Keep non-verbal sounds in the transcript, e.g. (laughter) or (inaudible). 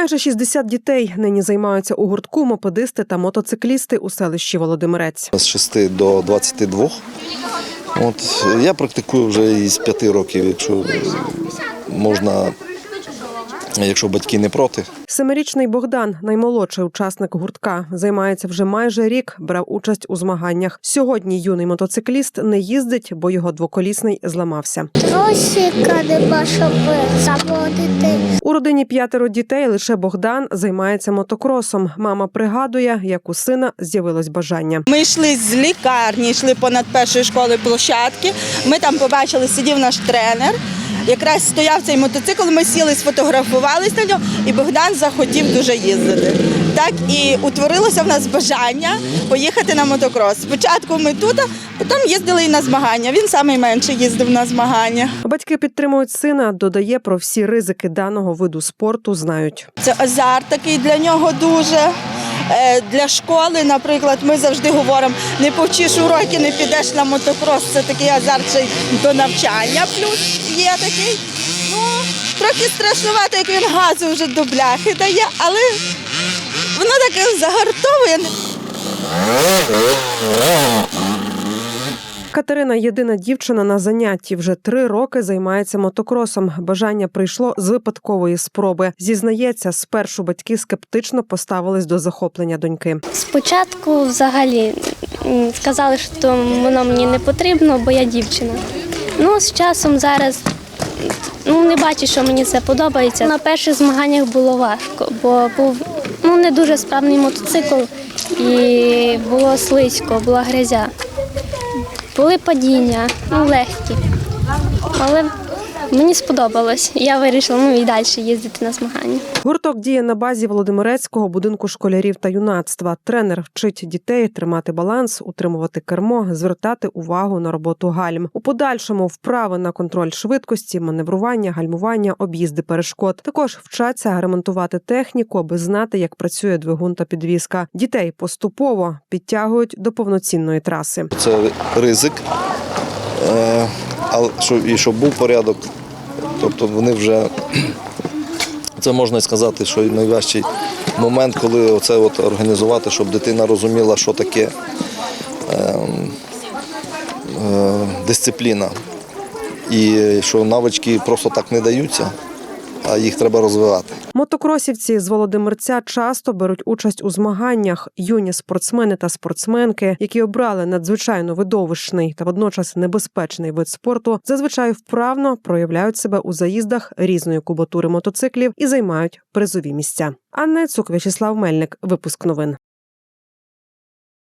Майже 60 дітей нині займаються у гуртку мопедисти та мотоциклісти у селищі Володимирець. з 6 до 22. От, я практикую вже із 5 років, якщо можна, якщо батьки не проти. Семирічний Богдан, наймолодший учасник гуртка, займається вже майже рік, брав участь у змаганнях. Сьогодні юний мотоцикліст не їздить, бо його двоколісний зламався. Тросика нема, щоб заводити. У родині п'ятеро дітей. Лише Богдан займається мотокросом. Мама пригадує, як у сина з'явилось бажання. Ми йшли з лікарні, йшли понад першої школи площадки. Ми там побачили, сидів наш тренер. Якраз стояв цей мотоцикл, ми сіли, сфотографувалися на нього, і Богдан захотів дуже їздити. Так і утворилося в нас бажання поїхати на мотокрос. Спочатку ми тут, а потім їздили і на змагання. Він найменше їздив на змагання. Батьки підтримують сина. Додає про всі ризики даного виду спорту. Знають. Це азарт такий для нього дуже. Е, Для школи, наприклад, ми завжди говоримо, не повчиш уроки, не підеш на мотокрос. Це такий азарт до навчання. Плюс є такий. Ну, трохи страшнувато, як він газу вже до бляхи дає, але воно таке загартовує. Катерина єдина дівчина на занятті. Вже три роки займається мотокросом. Бажання прийшло з випадкової спроби. Зізнається, спершу батьки скептично поставились до захоплення доньки. Спочатку взагалі сказали, що воно мені не потрібно, бо я дівчина. Ну, з часом зараз ну, не бачу, що мені це подобається. На перших змаганнях було важко, бо був ну, не дуже справний мотоцикл і було слизько, була грязя. Були падіння, ну, легкі. Але мені сподобалось. Я вирішила ну, і далі їздити на змагання. Гурток діє на базі Володимирецького будинку школярів та юнацтва. Тренер вчить дітей тримати баланс, утримувати кермо, звертати увагу на роботу гальм. У подальшому вправи на контроль швидкості, маневрування, гальмування, об'їзди перешкод. Також вчаться ремонтувати техніку, аби знати, як працює двигун та підвізка. Дітей поступово підтягують до повноцінної траси. Це ризик, е, але і щоб був порядок. Тобто вони вже, (clears throat) це можна сказати, що найважчий момент, коли оце от організувати, щоб дитина розуміла, що таке е, е, дисципліна. І що навички просто так не даються, а їх треба розвивати. Мотокросівці з Володимирця часто беруть участь у змаганнях. Юні спортсмени та спортсменки, які обрали надзвичайно видовищний та водночас небезпечний вид спорту, зазвичай вправно проявляють себе у заїздах різної кубатури мотоциклів і займають призові місця. Анна Цук, В'ячеслав Мельник, випуск новин.